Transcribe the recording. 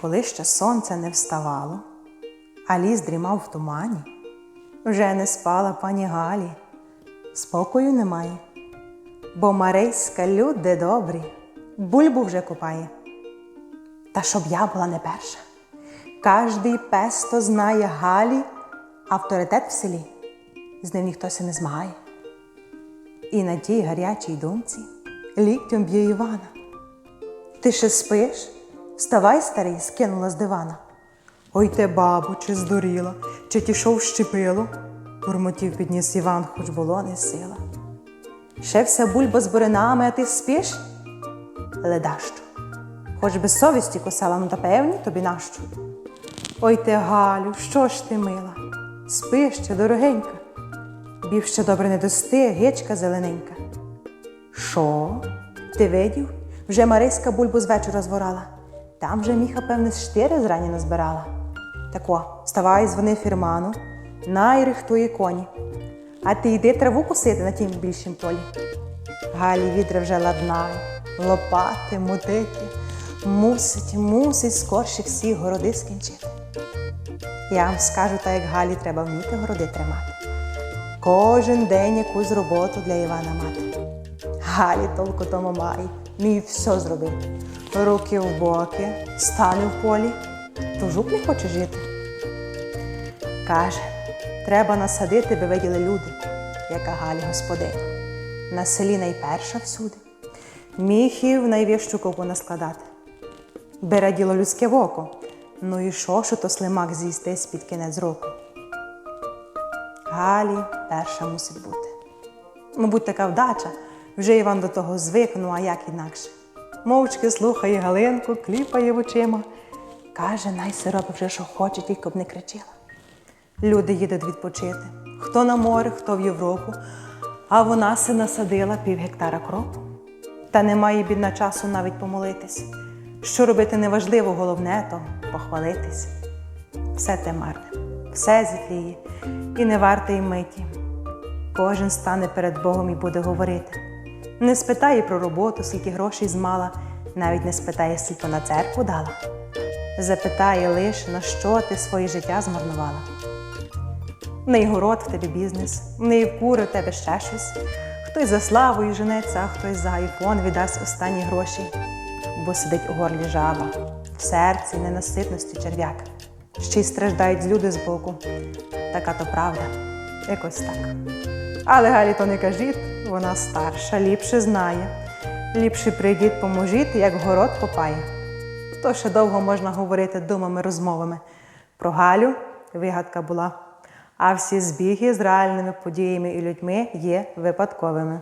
Коли ще сонце не вставало, а ліс дрімав в тумані, вже не спала пані Галі, спокою немає, бо Марейська люди добрі, бульбу вже купає. Та щоб я була не перша. Кожний песто знає Галі, авторитет в селі, з ним ніхто се не змагає. І на тій гарячій думці ліктем б'є Івана. Ти ще спиш? Вставай, старий, скинула з дивана. Ой те, бабу, чи здуріла, чи тішов щепило, бурмотів підніс Іван, хоч було не сила. Ще вся бульба з буринами, а ти спиш? Ледащо. Хоч би совісті косала, ну та певні тобі нащо? Ой те, Галю, що ж ти мила? Спи ще, дорогенька. Бів ще добре не дости, гечка зелененька. Що? Ти видів? Вже Мариська бульбу вечора зворала. Там вже міха, певне, штири зрані назбирала. Так о, вставай, дзвони фірману, най рихтує коні. А ти йди траву косити на тім більшім полі. Галі відра вже ладнає, лопати, мотики. Мусить, мусить скорше всі городи скінчити. Я вам скажу, так як Галі треба вміти городи тримати. Кожен день якусь роботу для Івана мати. Галі толку тому має, вміє все зробити. Руки в боки, стане в полі, то жук не хоче жити. Каже, треба насадити, би виділи люди, яка Галі господиня. На селі найперша всюди. Міхів найвищу ковку наскладати. Бере діло людське в око. Ну і що, що то слимак з'їсти з-під кінець року? Галі перша мусить бути. Мабуть, така вдача, вже Іван до того звик, ну а як інакше. Мовчки слухає Галинку, кліпає в очима. Каже, най се робить вже, що хоче, тільки б не кричила. Люди їдуть відпочити. Хто на море, хто в Європу, а вона се насадила пів гектара кропу. Та немає бідна часу навіть помолитись. Що робити неважливо, головне то похвалитись. Все те марне, все зітліє, і не варте й миті. Кожен стане перед Богом і буде говорити. Не спитає про роботу, скільки грошей змала, навіть не спитає, скільки на церкву дала. Запитає лише, на що ти своє життя змарнувала. Не й город в тебе бізнес, не й в кури в тебе ще щось. Хтось за славою женеться, а хтось за айфон віддасть останні гроші, бо сидить у горлі жаба, в серці ненаситності черв'як. Ще й страждають люди збоку. Така то правда, якось так. Але Галі то не кажіть, вона старша, ліпше знає. Ліпше прийдіть, поможіть, як город копає. То ще довго можна говорити думами, розмовами. Про Галю вигадка була, а всі збіги з реальними подіями і людьми є випадковими.